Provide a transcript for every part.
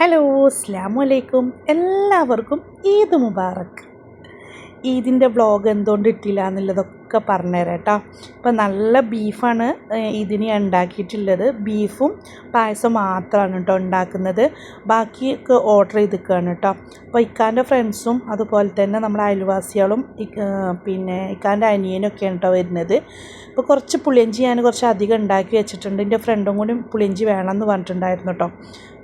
Hello അസ്ലാമലൈക്കും എല്ലാവർക്കും ഈദ് മുബാറക്ക് ഈദിന്റെ vlog എന്തുകൊണ്ട് ഇട്ടില്ല എന്നുള്ളതൊക്കെ പറഞ്ഞുതരാം കേട്ടോ ഇപ്പം നല്ല ബീഫാണ് ഇതിന് ഉണ്ടാക്കിയിട്ടുള്ളത്. ബീഫും പായസം മാത്രമാണ് കേട്ടോ ഉണ്ടാക്കുന്നത്. ബാക്കിയൊക്കെ ഓർഡർ ചെയ്തിരിക്കുകയാണ് കേട്ടോ. അപ്പോൾ ഇക്കാന്റെ ഫ്രണ്ട്സും അതുപോലെ തന്നെ നമ്മുടെ അയൽവാസികളും പിന്നെ ഇക്കാന്റെ അനിയനൊക്കെയാണ് കേട്ടോ വരുന്നത്. അപ്പോൾ കുറച്ച് പുളിയഞ്ചി ഞാൻ കുറച്ച് അധികം ഉണ്ടാക്കി വെച്ചിട്ടുണ്ട്. എന്റെ ഫ്രണ്ടും കൂടി പുളിയഞ്ചി വേണമെന്ന് പറഞ്ഞിട്ടുണ്ടായിരുന്നു കേട്ടോ.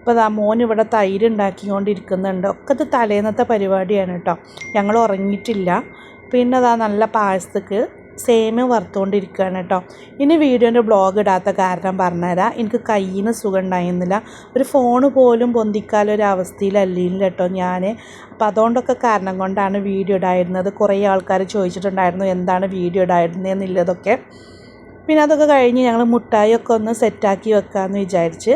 അപ്പോൾ ആ മോൻ ഇവിടെ തൈര് ഉണ്ടാക്കിക്കൊണ്ടിരിക്കുന്നുണ്ട് ഒക്കെ ഇത് തലേന്നത്തെ പരിപാടിയാണ് കേട്ടോ ഞങ്ങൾ ഉറങ്ങിയിട്ടില്ല. പിന്നെ അതാ നല്ല പായസത്തേക്ക് സേമിയ വറുത്തുകൊണ്ടിരിക്കുകയാണ് കേട്ടോ ഇനി വീഡിയോന്റെ ബ്ലോഗ് ഇടാത്ത കാരണം പറഞ്ഞുതരാം. എനിക്ക് കയ്യിന് സുഖം ഉണ്ടായിരുന്നില്ല ഒരു ഫോണ് പോലും പൊന്തിക്കാലൊരവസ്ഥയിലല്ലില്ല കേട്ടോ ഞാൻ അപ്പോൾ അതുകൊണ്ടൊക്കെ കാരണം കൊണ്ടാണ് വീഡിയോ ഇടായിരുന്നത്. കുറേ ആൾക്കാർ ചോദിച്ചിട്ടുണ്ടായിരുന്നു എന്താണ് വീഡിയോ ഇടായിരുന്നതെന്നുള്ളതൊക്കെ പിന്നെ അതൊക്കെ കഴിഞ്ഞ് ഞങ്ങൾ മുട്ടായിയൊക്കെ ഒന്ന് സെറ്റാക്കി വെക്കാമെന്ന് വിചാരിച്ച്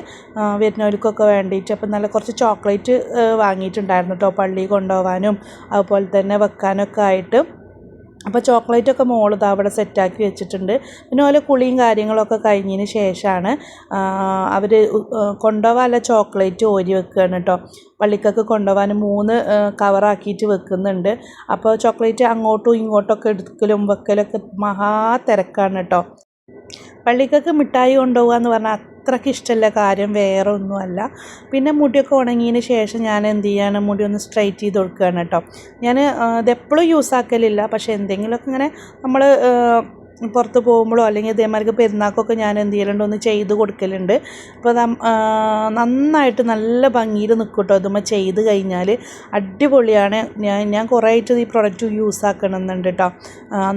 വരുന്നവർക്കൊക്കെ വേണ്ടിയിട്ട് അപ്പം നല്ല കുറച്ച് ചോക്ലേറ്റ് വാങ്ങിയിട്ടുണ്ടായിരുന്നു കേട്ടോ പള്ളിയിൽ കൊണ്ടുപോകാനും അതുപോലെ തന്നെ വെക്കാനൊക്കെ ആയിട്ട്. അപ്പോൾ ചോക്ലേറ്റൊക്കെ മോൾ ഇതാ അവിടെ സെറ്റാക്കി വെച്ചിട്ടുണ്ട്. പിന്നെ ഓരോ കുളിയും കാര്യങ്ങളൊക്കെ കഴിഞ്ഞതിന് ശേഷമാണ് അവർ കൊണ്ടുപോകാനുള്ള ചോക്ലേറ്റ് ഓരി വെക്കുകയാണ് കേട്ടോ. പള്ളിക്കൊക്കെ കൊണ്ടുപോകാൻ മൂന്ന് കവറാക്കിയിട്ട് വെക്കുന്നുണ്ട്. അപ്പോൾ ചോക്ലേറ്റ് അങ്ങോട്ടും ഇങ്ങോട്ടൊക്കെ എടുക്കലും വെക്കലൊക്കെ മഹാ തിരക്കാണ് കേട്ടോ. പള്ളിക്കൊക്കെ മിഠായി കൊണ്ടുപോകുക എന്ന് പറഞ്ഞാൽ അത്രയ്ക്ക് ഇഷ്ടമല്ല കാര്യം വേറെ ഒന്നുമല്ല. പിന്നെ മുടിയൊക്കെ ഉണങ്ങിയതിന് ശേഷം ഞാൻ എന്ത് ചെയ്യാണ് മുടി ഒന്ന് സ്ട്രൈറ്റ് ചെയ്ത് കൊടുക്കുകയാണ് കേട്ടോ. ഞാൻ ഇതെപ്പോഴും യൂസ് ആക്കലില്ല. പക്ഷേ എന്തെങ്കിലുമൊക്കെ ഇങ്ങനെ നമ്മൾ പുറത്ത് പോകുമ്പോഴോ അല്ലെങ്കിൽ ഇതേമാതിരി പെരുന്നാൾക്കൊക്കെ ഞാൻ എന്ത് ചെയ്യലുണ്ട്? ഒന്ന് ചെയ്ത് കൊടുക്കലുണ്ട്. അപ്പോൾ നന്നായിട്ട് നല്ല ഭംഗിയിൽ നിൽക്കും കേട്ടോ ഇതുമ്മ ചെയ്ത് കഴിഞ്ഞാൽ അടിപൊളിയാണ്. ഞാൻ ഞാൻ കുറേ ആയിട്ട് ഈ പ്രൊഡക്റ്റ് യൂസ് ആക്കണമെന്നുണ്ട് കേട്ടോ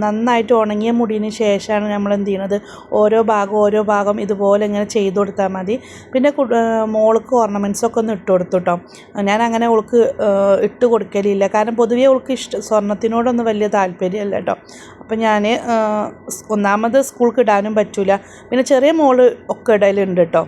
നന്നായിട്ട് ഉണങ്ങിയ മുടിന് ശേഷമാണ് നമ്മൾ എന്ത് ചെയ്യണത്? ഓരോ ഭാഗം ഓരോ ഭാഗം ഇതുപോലെ ഇങ്ങനെ ചെയ്ത് കൊടുത്താൽ മതി. പിന്നെ മോൾക്ക് ഓർണമെൻസൊക്കെ ഒന്ന് ഇട്ട് കൊടുത്തു കേട്ടോ ഞാൻ അങ്ങനെ അവൾക്ക് ആ, ഇട്ട് കൊടുക്കലില്ല. കാരണം പൊതുവേ അവൾക്ക് ഇഷ്ടം സ്വർണത്തിനോടൊന്നും വലിയ താല്പര്യമല്ല കേട്ടോ അപ്പം ഞാൻ ഒന്നാമത് സ്കൂൾക്ക് ഇടാനും പറ്റില്ല പിന്നെ ചെറിയ മോൾ ഒക്കെ ഇടയിലുണ്ട് കേട്ടോ.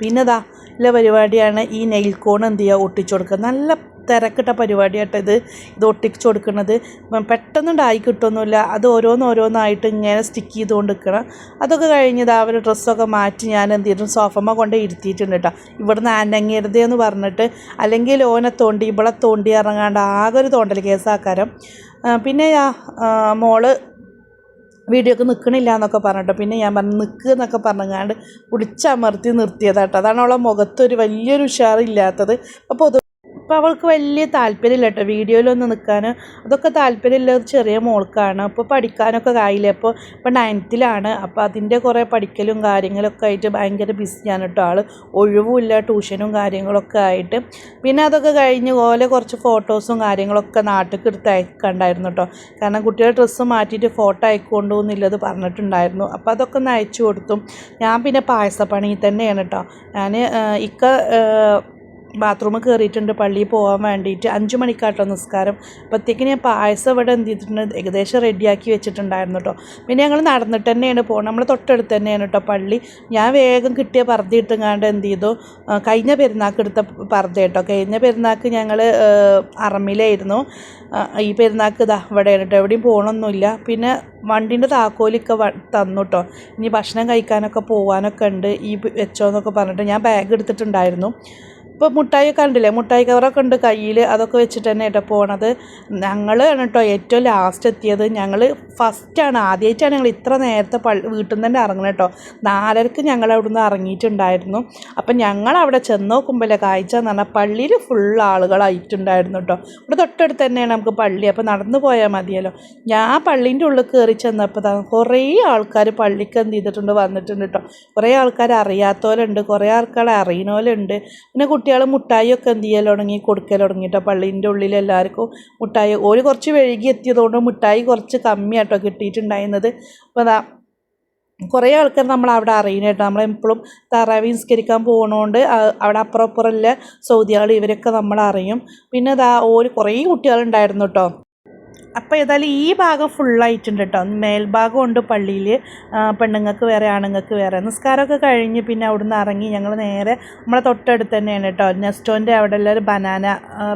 പിന്നെ ഇതാ ഇല്ല പരിപാടിയാണ് ഈ നെയിൽ കോൺ എന്ത് ചെയ്യുക ഒട്ടിച്ചു കൊടുക്കുക. നല്ല തിരക്കിട്ട പരിപാടിയായിട്ട് ഇത്. ഇത് ഒട്ടിച്ചു കൊടുക്കുന്നത്. പെട്ടെന്ന് പെട്ടെന്നുണ്ടായി കിട്ടുമൊന്നുമില്ല അത് ഓരോന്നോരോന്നായിട്ട് ഇങ്ങനെ സ്റ്റിക്ക് ചെയ്തുകൊണ്ട് നിൽക്കണം. അതൊക്കെ കഴിഞ്ഞത് അവർ ഡ്രസ്സൊക്കെ മാറ്റി ഞാൻ എന്ത് ചെയ്തിട്ടും സോഫമ്മ കൊണ്ട് ഇരുത്തിയിട്ടുണ്ട് കേട്ടോ. ഇവിടുന്ന് അനങ്ങരുതേ എന്ന് പറഞ്ഞിട്ട് അല്ലെങ്കിൽ ഓനെ തോണ്ടി ഇവളെ തോണ്ടി ഇറങ്ങാണ്ട് ആകെ ഒരു തോണ്ടൽ കേസാക്കാരം പിന്നെ മോൾ വീഡിയോക്ക് നിൽക്കണില്ല എന്നൊക്കെ പറഞ്ഞിട്ട്. പിന്നെ ഞാൻ പറഞ്ഞു നിൽക്കുക എന്നൊക്കെ പറഞ്ഞങ്ങാണ്ട് പിടിച്ചമർത്തി നിർത്തിയതാട്ടോ. അതാണ് അവളെ മുഖത്തൊരു വലിയൊരു ഉഷാറില്ലാത്തത്. അപ്പോൾ അപ്പോൾ അവൾക്ക് വലിയ താല്പര്യമില്ല കേട്ടോ വീഡിയോയിലൊന്നും നിൽക്കാൻ അതൊക്കെ താല്പര്യമില്ല ഒരു ചെറിയ മോൾക്കാണ്. അപ്പോൾ പഠിക്കാനൊക്കെ ആയില്ലേ? അപ്പോൾ ഇപ്പോൾ നയൻത്തിലാണ് അപ്പോൾ അതിന്റെ കുറേ പഠിക്കലും കാര്യങ്ങളൊക്കെ ആയിട്ട് ഭയങ്കര ബിസിയാണ് കേട്ടോ ആൾ ഒഴിവുമില്ല ട്യൂഷനും കാര്യങ്ങളൊക്കെ ആയിട്ട്. പിന്നെ അതൊക്കെ കഴിഞ്ഞ് ഓലെ കുറച്ച് ഫോട്ടോസും കാര്യങ്ങളൊക്കെ നാട്ടിലേക്ക് എടുത്ത് അയക്കണ്ടായിരുന്നു കേട്ടോ. കാരണം കുട്ടിയുടെ ഡ്രസ്സ് മാറ്റിയിട്ട് ഫോട്ടോ അയക്കൊണ്ടു എന്നുള്ളത് പറഞ്ഞിട്ടുണ്ടായിരുന്നു. അപ്പോൾ അതൊക്കെ ഒന്ന് അയച്ചു കൊടുത്തു. ഞാൻ പിന്നെ പായസപ്പണി തന്നെയാണ് കേട്ടോ. ഞാൻ ഇക്ക ബാത്റൂമിൽ കയറിയിട്ടുണ്ട് പള്ളിയിൽ പോകാൻ വേണ്ടിയിട്ട് അഞ്ച് മണിക്കാട്ടോ നിസ്കാരം. അപ്പോഴത്തേക്കിന് ഞാൻ പായസം ഇവിടെ എന്ത് ചെയ്തിട്ടുണ്ട്? ഏകദേശം റെഡിയാക്കി വെച്ചിട്ടുണ്ടായിരുന്നു കേട്ടോ പിന്നെ ഞങ്ങൾ നടന്നിട്ട് തന്നെയാണ് പോകുന്നത് നമ്മൾ തൊട്ടടുത്ത് തന്നെയാണ് കേട്ടോ പള്ളി. ഞാൻ വേഗം കിട്ടിയ പർദ്ദ ഇട്ടുങ്ങാണ്ട് എന്ത് ചെയ്തു? കഴിഞ്ഞ പെരുന്നാൾക്ക് എടുത്ത പർദ്ദ കേട്ടോ കഴിഞ്ഞ പെരുന്നാൾക്ക് ഞങ്ങൾ അറമിലായിരുന്നു. ആ, ഈ പെരുന്നാൾക്ക് ഇതാ ഇവിടെയാണ് കേട്ടോ എവിടെയും പോകണമൊന്നുമില്ല പിന്നെ വണ്ടീന്റെ താക്കോലൊക്കെ തന്നു കേട്ടോ ഇനി ഭക്ഷണം കഴിക്കാനൊക്കെ പോകാനൊക്കെ ഉണ്ട്. ഈ വെച്ചോ എന്നൊക്കെ പറഞ്ഞിട്ട് ഞാൻ ബാഗ് എടുത്തിട്ടുണ്ടായിരുന്നു. ഇപ്പോൾ മുട്ടായി കണ്ടില്ലേ? മുട്ടായി കവറൊക്കെ ഉണ്ട് കയ്യിൽ അതൊക്കെ വെച്ചിട്ട് തന്നെ കേട്ടോ പോണത്. ഞങ്ങൾ ആണ് കേട്ടോ ഏറ്റവും ലാസ്റ്റ് എത്തിയത്. ഞങ്ങൾ ഫസ്റ്റാണ് ആദ്യമായിട്ടാണ് ഞങ്ങൾ ഇത്ര നേരത്തെ പള്ളി വീട്ടിൽ നിന്ന് തന്നെ ഇറങ്ങണം കേട്ടോ. നാലരക്ക് ഞങ്ങൾ അവിടെ നിന്ന് ഇറങ്ങിയിട്ടുണ്ടായിരുന്നു. അപ്പം ഞങ്ങൾ അവിടെ ചെന്ന് നോക്കുമ്പോഴേ കാഴ്ച എന്ന് പറഞ്ഞാൽ പള്ളിയിൽ ഫുൾ ആളുകളായിട്ടുണ്ടായിരുന്നു കേട്ടോ. ഇവിടെ തൊട്ടടുത്ത് തന്നെയാണ് നമുക്ക് പള്ളി. അപ്പോൾ നടന്നു പോയാൽ മതിയല്ലോ. ഞാൻ പള്ളീന്റെ ഉള്ളിൽ കയറി ചെന്നപ്പോൾ കുറേ ആൾക്കാർ പള്ളിക്ക് എന്ത് ചെയ്തിട്ടുണ്ട് വന്നിട്ടുണ്ട് കേട്ടോ. കുറേ ആൾക്കാർ അറിയാത്തവരുണ്ട് കുറേ ആൾക്കാർ അറിയുന്നവരുണ്ട് പിന്നെ കുട്ടികൾ മുട്ടായിയൊക്കെ എന്ത് ചെയ്യാൻ തുടങ്ങി? കൊടുക്കൽ തുടങ്ങിയിട്ട് പള്ളീന്റെ ഉള്ളിൽ എല്ലാവർക്കും മുട്ടായി. ഒരു കുറച്ച് വൈകി എത്തിയതുകൊണ്ട് മുട്ടായി കുറച്ച് കമ്മിയാട്ടോ കിട്ടിയിട്ടുണ്ടായിരുന്നത്. അപ്പോൾ അതാ കുറേ ആൾക്കാർ നമ്മൾ അവിടെ അറിയണം കേട്ടോ നമ്മളെപ്പോഴും തറാവി നിസ്കരിക്കാൻ പോകണോണ്ട് അവിടെ അപ്പുറം അപ്പുറമുള്ള സൗദികൾ ഇവരൊക്കെ നമ്മൾ അറിയും. പിന്നെ ഇതാ ഒരു കുറേ കുട്ടികളുണ്ടായിരുന്നു കേട്ടോ അപ്പോൾ ഏതായാലും ഈ ഭാഗം ഫുള്ളായിട്ടുണ്ട് കേട്ടോ മേൽഭാഗം ഉണ്ട് പള്ളിയിൽ പെണ്ണുങ്ങൾക്ക് വേറെ ആണുങ്ങൾക്ക് വേറെ. നിസ്കാരമൊക്കെ കഴിഞ്ഞ് പിന്നെ അവിടുന്ന് ഇറങ്ങി ഞങ്ങൾ നേരെ നമ്മളെ തൊട്ടടുത്ത് തന്നെയാണ് കേട്ടോ നെസ്റ്റോന്റെ അവിടെ ഉള്ള ഒരു ബനാന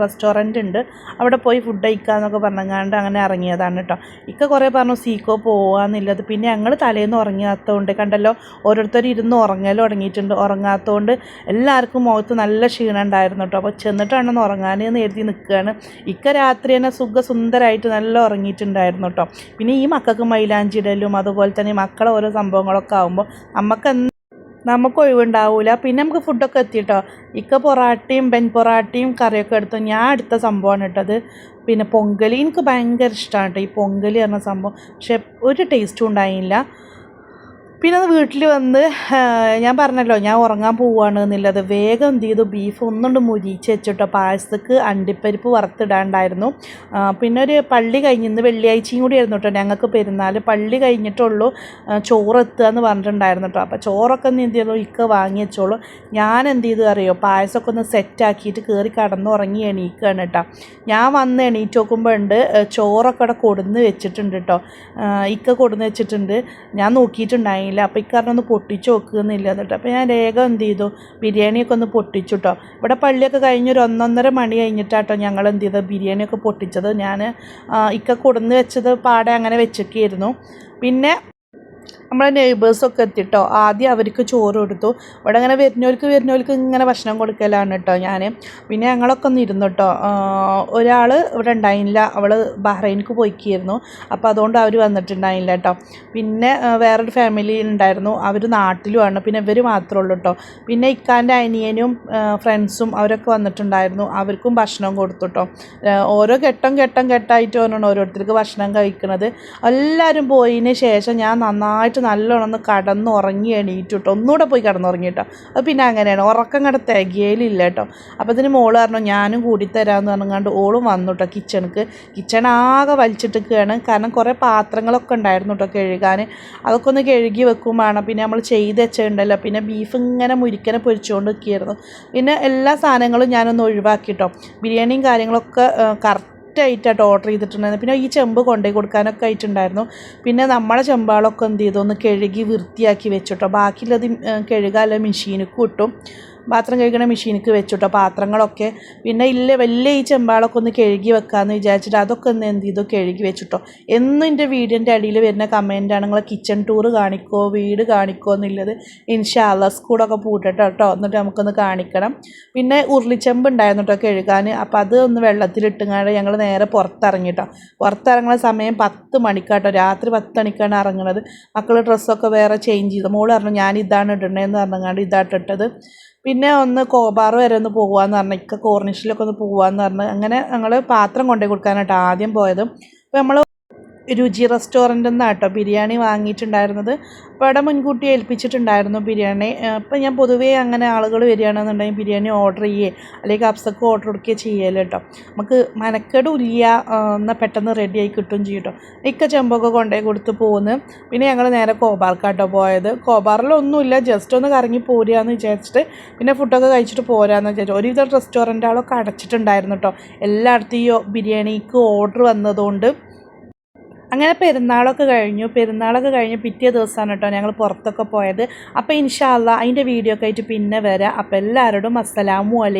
റെസ്റ്റോറന്റ് ഉണ്ട്. അവിടെ പോയി ഫുഡ് കഴിക്കാമെന്നൊക്കെ പറഞ്ഞങ്ങാണ്ട് അങ്ങനെ ഇറങ്ങിയതാണ് കേട്ടോ ഇക്ക കുറേ പറഞ്ഞു സീക്കോ പോവാന്നില്ലത് പിന്നെ ഞങ്ങൾ തലേന്ന് ഉറങ്ങാത്തതുകൊണ്ട് കണ്ടല്ലോ ഓരോരുത്തർ ഇരുന്ന് ഉറങ്ങൽ ഉറങ്ങിയിട്ടുണ്ട് ഉറങ്ങാത്തതുകൊണ്ട് എല്ലാവർക്കും മുഖത്ത് നല്ല ക്ഷീണം ഉണ്ടായിരുന്നു കേട്ടോ അപ്പോൾ ചെന്നിട്ടാണെന്ന് ഉറങ്ങാനെന്ന് എഴുതി നിൽക്കുകയാണ് ഇക്ക രാത്രി തന്നെ സുഖസുന്ദരമായിട്ട് നല്ല ഉറങ്ങിയിട്ടുണ്ടായിരുന്നു കേട്ടോ പിന്നെ ഈ മക്കൾക്ക് മൈലാഞ്ചി ഇടലും അതുപോലെ തന്നെ മക്കളെ ഓരോ സംഭവങ്ങളൊക്കെ ആകുമ്പോൾ നമുക്ക് നമുക്ക് ഒഴിവുണ്ടാവില്ല പിന്നെ നമുക്ക് ഫുഡൊക്കെ എത്തി കേട്ടോ ഇക്ക പൊറാട്ടയും ബെൻ പൊറാട്ടയും കറിയൊക്കെ എടുത്തു. ഞാൻ എടുത്ത സംഭവമാണ് കേട്ടത് പിന്നെ പൊങ്കലി എനിക്ക് ഭയങ്കര ഇഷ്ടമാണ് കേട്ടോ ഈ പൊങ്കലി പറഞ്ഞ സംഭവം. പക്ഷെ ഒരു ടേസ്റ്റും ഉണ്ടായില്ല. പിന്നെ അത് വീട്ടിൽ വന്ന് ഞാൻ പറഞ്ഞല്ലോ ഞാൻ ഉറങ്ങാൻ പോവുകയാണ് എന്നുള്ളത്. വേഗം എന്ത് ചെയ്തു? ബീഫ് ഒന്നുകൊണ്ട് മുരിച്ച് വെച്ചിട്ടോ. പായസത്തേക്ക് അണ്ടിപ്പരിപ്പ് വറുത്തിടാണ്ടായിരുന്നു. പിന്നെ ഒരു പള്ളി കഴിഞ്ഞ് ഇന്ന് വെള്ളിയാഴ്ചയും കൂടി ആയിരുന്നു കേട്ടോ ഞങ്ങൾക്ക് പെരുന്നാൾ പള്ളി കഴിഞ്ഞിട്ടുള്ളൂ. ചോറെത്തുക എന്ന് പറഞ്ഞിട്ടുണ്ടായിരുന്നു കേട്ടോ അപ്പോൾ ചോറൊക്കെ ഒന്ന് എന്ത് ചെയ്തു? ഇക്ക വാങ്ങി വെച്ചോളൂ. ഞാൻ എന്ത് ചെയ്തു അറിയോ? പായസമൊക്കെ ഒന്ന് സെറ്റാക്കിയിട്ട് കയറി കടന്നുറങ്ങി എണീക്കുകയാണ് കേട്ടോ ഞാൻ വന്ന് എണീറ്റ് നോക്കുമ്പോൾ ഉണ്ട് ചോറൊക്കെ അവിടെ കൊടുന്ന് വെച്ചിട്ടുണ്ട് കേട്ടോ ഇക്ക കൊടുന്ന് വെച്ചിട്ടുണ്ട്. ഞാൻ നോക്കിയിട്ടുണ്ടായില്ല അപ്പോൾ ഇക്കാരനൊന്ന് പൊട്ടിച്ച് നോക്കുകയെന്നില്ല എന്നിട്ട്. അപ്പോൾ ഞാൻ വേഗം എന്ത് ചെയ്തു? ബിരിയാണിയൊക്കെ ഒന്ന് പൊട്ടിച്ചു കേട്ടോ ഇവിടെ പള്ളിയൊക്കെ കഴിഞ്ഞൊരു ഒന്നൊന്നര മണി കഴിഞ്ഞിട്ടാട്ടോ ഞങ്ങൾ എന്ത് ചെയ്തത്? ബിരിയാണിയൊക്കെ പൊട്ടിച്ചത്. ഞാൻ ഇക്ക കൊടുന്ന് വെച്ചത് പാടെ അങ്ങനെ വെച്ചൊക്കെയായിരുന്നു. പിന്നെ നമ്മളെ നെയ്ബേഴ്സൊക്കെ എത്തിട്ടോ. ആദ്യം അവർക്ക് ചോറ് കൊടുത്തു. ഇവിടെ അങ്ങനെ വരുന്നവർക്ക് വരുന്നവർക്ക് ഇങ്ങനെ ഭക്ഷണം കൊടുക്കലാണ് കേട്ടോ ഞാൻ പിന്നെ ഞങ്ങളൊക്കെ ഒന്ന് ഇരുന്നു കേട്ടോ ഒരാൾ ഇവിടെ ഉണ്ടായില്ല. അവൾ ബഹ്റൈനിക്ക് പോയിക്കായിരുന്നു. അപ്പോൾ അതുകൊണ്ട് അവർ വന്നിട്ടുണ്ടായില്ല കേട്ടോ പിന്നെ വേറൊരു ഫാമിലി ഉണ്ടായിരുന്നു. അവർ നാട്ടിലുമാണ്. പിന്നെ ഇവർ മാത്രമേ ഉള്ളൂ കേട്ടോ പിന്നെ ഇക്കാന്റെ അനിയനും ഫ്രണ്ട്സും അവരൊക്കെ വന്നിട്ടുണ്ടായിരുന്നു. അവർക്കും ഭക്ഷണം കൊടുത്തു കേട്ടോ ഓരോ ഘട്ടം ഘട്ടം ഘട്ടമായിട്ട് ഓരോരുത്തർക്ക് ഭക്ഷണം കഴിക്കുന്നത് എല്ലാവരും പോയതിന് ശേഷം ഞാൻ നന്നായിട്ട് നല്ലോണം ഒന്ന് കടന്നുറങ്ങി എണീറ്റു കേട്ടോ ഒന്നുകൂടെ പോയി കടന്നുറങ്ങി കേട്ടോ അത് പിന്നെ അങ്ങനെയാണ്. ഉറക്കം കട തികയിലില്ല കേട്ടോ അപ്പോൾ ഇതിന് മോൾ പറഞ്ഞു ഞാനും കൂടി തരാമെന്ന് പറഞ്ഞാണ്ട് ഓളും വന്നു കേട്ടോ കിച്ചണിക്ക് കിച്ചൺ ആകെ വലിച്ചിട്ടിരിക്കുകയാണ്. കാരണം കുറേ പാത്രങ്ങളൊക്കെ ഉണ്ടായിരുന്നു കേട്ടോ കഴുകാൻ. അതൊക്കെ ഒന്ന് കഴുകി വെക്കും വേണം. പിന്നെ നമ്മൾ ചെയ്ത് വെച്ചിട്ടുണ്ടല്ലോ പിന്നെ ബീഫ് ഇങ്ങനെ മുരിക്കനെ പൊരിച്ചുകൊണ്ട് നിൽക്കുകയായിരുന്നു പിന്നെ എല്ലാ സാധനങ്ങളും ഞാനൊന്ന് ഒഴിവാക്കി കേട്ടോ ബിരിയാണിയും കാര്യങ്ങളൊക്കെ കറക്റ്റ് ആയിട്ടാട്ടോ ഓർഡർ ചെയ്തിട്ടുണ്ടായിരുന്നു പിന്നെ ഈ ചെമ്പ് കൊണ്ടുപോയി കൊടുക്കാനൊക്കെ ആയിട്ടുണ്ടായിരുന്നു. പിന്നെ നമ്മളെ ചെമ്പാളൊക്കെ എന്ത് ചെയ്തു? ഒന്ന് കഴുകി വൃത്തിയാക്കി വെച്ചിട്ടോ ബാക്കിയുള്ളത് കഴുകാല്ല മെഷീനിക്ക് കിട്ടും പാത്രം കഴുകണ മെഷീനിക്ക് വെച്ചിട്ടോ പാത്രങ്ങളൊക്കെ. പിന്നെ ഇല്ല വലിയ ഈ ചെമ്പാളൊക്കെ ഒന്ന് കഴുകി വെക്കാമെന്ന് വിചാരിച്ചിട്ട് അതൊക്കെ ഒന്ന് എന്ത് ചെയ്തു? കഴുകി വെച്ചിട്ടോ. എന്നും എന്റെ വീടിന്റെ അടിയിൽ വരുന്ന കമന്റാണ് നിങ്ങളെ കിച്ചൺ ടൂർ കാണിക്കോ വീട് കാണിക്കോ എന്നുള്ളത്. ഇൻഷാല്ല സ്കൂളൊക്കെ പൂട്ടട്ടോ കേട്ടോ എന്നിട്ട് നമുക്കൊന്ന് കാണിക്കണം. പിന്നെ ഉരുളിച്ചെമ്പ് ഉണ്ടായിരുന്നു കേട്ടോ കഴുകാൻ. അപ്പോൾ അത് ഒന്ന് വെള്ളത്തിലിട്ടുങ്ങാണ്ട് ഞങ്ങൾ നേരെ പുറത്തിറങ്ങിട്ടോ. പുറത്തിറങ്ങുന്ന സമയം പത്ത് മണിക്കാട്ടോ. രാത്രി പത്ത് മണിക്കാണ് ഇറങ്ങുന്നത് മക്കൾ ഡ്രസ്സൊക്കെ വേറെ ചേഞ്ച് ചെയ്തു. മോൾ പറഞ്ഞു ഞാൻ ഇതാണ് ഇടണേന്ന് പറഞ്ഞങ്ങാണ്ട് ഇതാട്ടിട്ടത് പിന്നെ ഒന്ന് കോബാർ വരെ ഒന്ന് പോകാമെന്ന് പറഞ്ഞു ഇക്ക കോർണിഷിലൊക്കെ ഒന്ന് പോകാമെന്ന് പറഞ്ഞു അങ്ങനെ ഞങ്ങൾ പാത്രം കൊണ്ടുപോയി കൊടുക്കാനായിട്ട് ആദ്യം പോയത്. അപ്പോൾ നമ്മൾ രുചി റെസ്റ്റോറന്റിൽ നിന്നാണ് കേട്ടോ ബിരിയാണി വാങ്ങിയിട്ടുണ്ടായിരുന്നത്. അപ്പോൾ അവിടെ മുൻകൂട്ടി ഏൽപ്പിച്ചിട്ടുണ്ടായിരുന്നു ബിരിയാണി. അപ്പോൾ ഞാൻ പൊതുവേ അങ്ങനെ ആളുകൾ വരികയാണെന്നുണ്ടെങ്കിൽ ബിരിയാണി ഓർഡർ ചെയ്യേ അല്ലെങ്കിൽ അപ്സക്ക് ഓർഡർ കൊടുക്കുകയോ ചെയ്യൽ കേട്ടോ. നമുക്ക് മനക്കെടും എന്നാൽ പെട്ടെന്ന് റെഡിയായി കിട്ടും ചെയ്യും കേട്ടോ. ഇക്ക ചെമ്പൊക്കെ കൊണ്ടുപോയി കൊടുത്ത് പോകുന്നു പിന്നെ ഞങ്ങൾ നേരെ കോബാർക്കാട്ടോ പോയത്. കോബാറിലൊന്നുമില്ല ജസ്റ്റ് ഒന്ന് കറങ്ങി പോരുകയെന്ന് വിചാരിച്ചിട്ട് പിന്നെ ഫുഡൊക്കെ കഴിച്ചിട്ട് പോരാന്ന് വിചാരിച്ചു. ഒരുവിധം റെസ്റ്റോറന്റുകളൊക്കെ അടച്ചിട്ടുണ്ടായിരുന്നു കേട്ടോ. എല്ലായിടത്തും ഈ ബിരിയാണിക്ക് ഓർഡർ വന്നതുകൊണ്ട്. അങ്ങനെ പെരുന്നാളൊക്കെ കഴിഞ്ഞു. പെരുന്നാളൊക്കെ കഴിഞ്ഞ് പിറ്റേ ദിവസമാണ് കേട്ടോ ഞങ്ങൾ പുറത്തൊക്കെ പോയത്. അപ്പോൾ ഇൻഷാല്ല അതിന്റെ വീഡിയോ ഒക്കെ ആയിട്ട് പിന്നെ വരാം. അപ്പോൾ എല്ലാവരോടും അസ്സലാമു അലൈക്കും